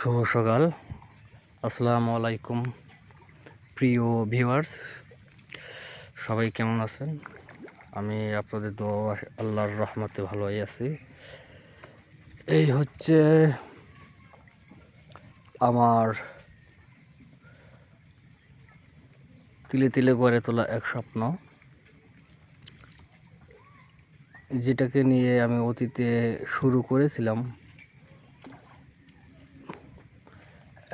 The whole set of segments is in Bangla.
শুভ সকাল। আসসালামু আলাইকুম, প্রিয় ভিউয়ার্স। সবাই কেমন আছেন? আমি আপনাদের তো আল্লাহর রহমতে ভালোই আছি। এই হচ্ছে আমার তিলে তিলে গড়ে তোলা এক স্বপ্ন। যেটাকে নিয়ে আমি অতীতে শুরু করেছিলাম।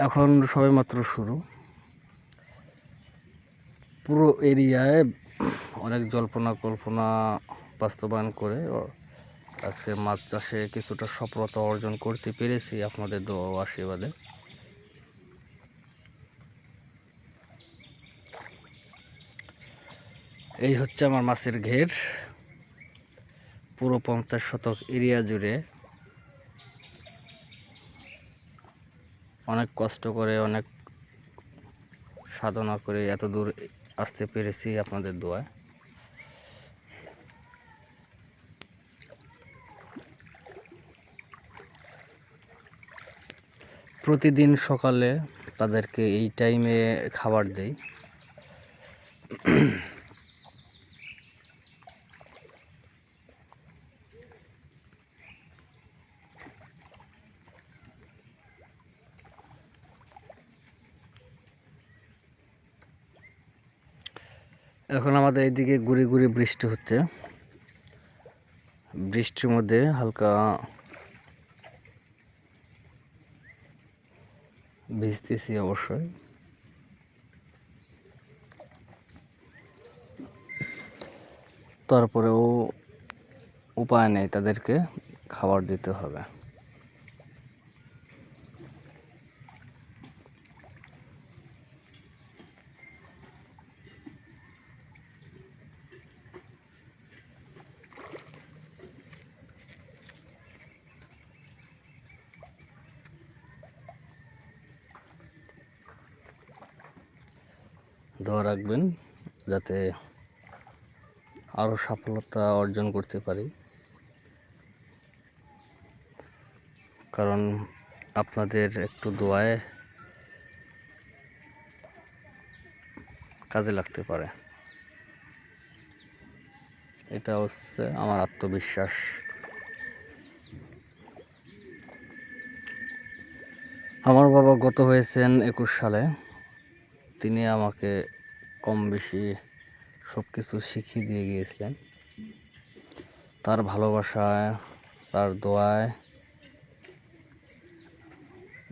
এখন সবেমাত্র শুরু। পুরো এরিয়ায় অনেক জল্পনা কল্পনা বাস্তবায়ন করে আজকে মাছ চাষে কিছুটা সফলতা অর্জন করতে পেরেছি আপনাদের দোয়া আশীর্বাদে। এই হচ্ছে আমার মাছের ঘের। পুরো পঞ্চাশ শতক এরিয়া জুড়ে অনেক কষ্ট করে, অনেক সাধনা করে এত দূর আসতে পেরেছি আপনাদের দোয়ায়। প্রতিদিন সকালে তাদেরকে এই টাইমে খাবার দেই। এখন আমাদের এইদিকে গুড়ি গুড়ি বৃষ্টি হচ্ছে। বৃষ্টির মধ্যে হালকা ভিজতেছি অবশ্যই। তারপরেও উপায় নেই তাদেরকে খাবার দিতে হবে। দোয়া রাখবেন যাতে আরও সফলতা অর্জন করতে পারি। কারণ আপনাদের একটু দোয়ায় কাজে লাগতে পারে। এটা হচ্ছে আমার আত্মবিশ্বাস। আমার বাবা গত হয়েছেন একুশ সালে। তিনি আমাকে কম বেশি সব কিছু শিখিয়ে দিয়ে গিয়েছিলেন। তার ভালোবাসায়, তার দোয়ায়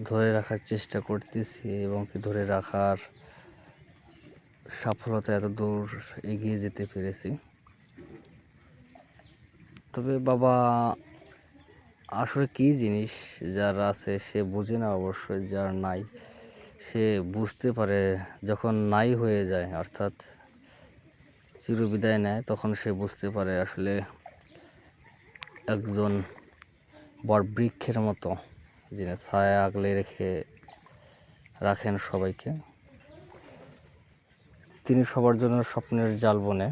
ধরে রাখার চেষ্টা করতেছি এবং কি ধরে রাখার সফলতা এত দূর এগিয়ে যেতে পেরেছি। তবে বাবা, আসলে কী জিনিস যার আছে সে বোঝে না অবশ্যই, যার নাই সে বুঝতে পারে যখন নাই হয়ে যায়, অর্থাৎ চিরবিদায় নেয়, তখন সে বুঝতে পারে আসলে একজন বট বৃক্ষের মতো, যিনি ছায়া আগলে রেখে রাখেন সবাইকে। তিনি সবার জন্য স্বপ্নের জাল বনে।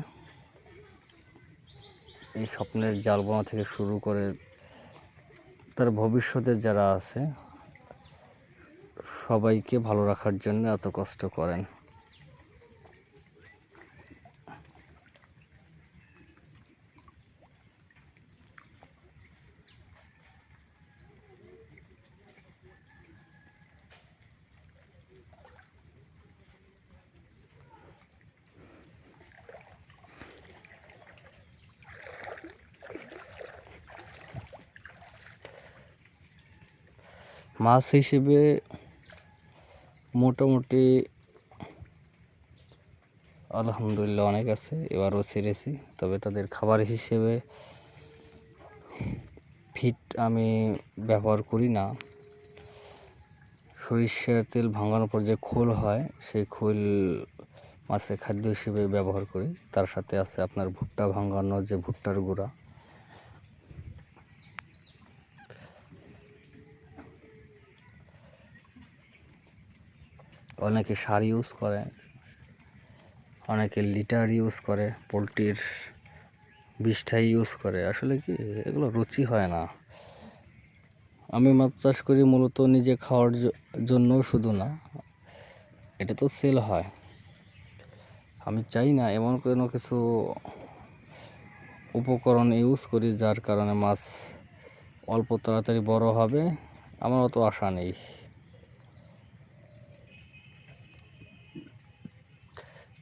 এই স্বপ্নের জাল বোনা থেকে শুরু করে তার ভবিষ্যতে যারা আছে সবাইকে ভালো রাখার জন্য এত কষ্ট করেন। মাছ হিসেবে মোটামুটি আলহামদুলিল্লাহ অনেক আছে, এবারও ছেড়েছি। তবে তাদের খাবার হিসেবে ফিট আমি ব্যবহার করি না। সরিষার তেল ভাঙানোর পর যে খোল হয়, সেই খোল মাছের খাদ্য হিসেবে ব্যবহার করি। তার সাথে আছে আপনার ভুট্টা ভাঙানো যে ভুট্টার গুঁড়া। অনেকে সার ইউজ করে, অনেকে লিটার ইউজ করে, পোলট্রির বিষটাই ইউজ করে। আসলে কি, এগুলো রুচি হয় না। আমি মাছ চাষ করি মূলত নিজে খাওয়ার জন্য শুধু না, এটা তো সেল হয়। আমি চাই না এমন কোনো কিছু উপকরণ ইউজ করি যার কারণে মাছ অল্প তাড়াতাড়ি বড় হবে, আমার অত আশা নেই।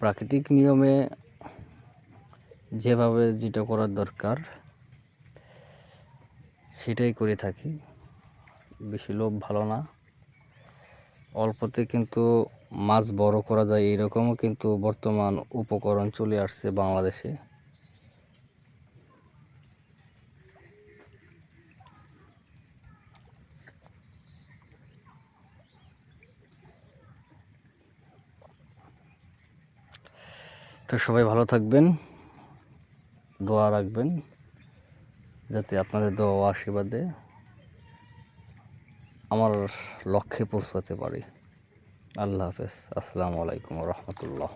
প্রাকৃতিক নিয়মে যেভাবে যেটা করার দরকার, সেটাই করে থাকি। বেশি লোভ ভালো না। অল্পতে কিন্তু মাছ বড় করা যায়, এরকমও কিন্তু বর্তমান উপকরণ চলে আসছে বাংলাদেশে। তো সবাই ভালো থাকবেন, দোয়া রাখবেন, যাতে আপনাদের দোয়া আশীর্বাদে আমার লক্ষ্যে পৌঁছাতে পারি। আল্লাহ হাফেজ। আসসালামু আলাইকুম রহমতুল্লাহ।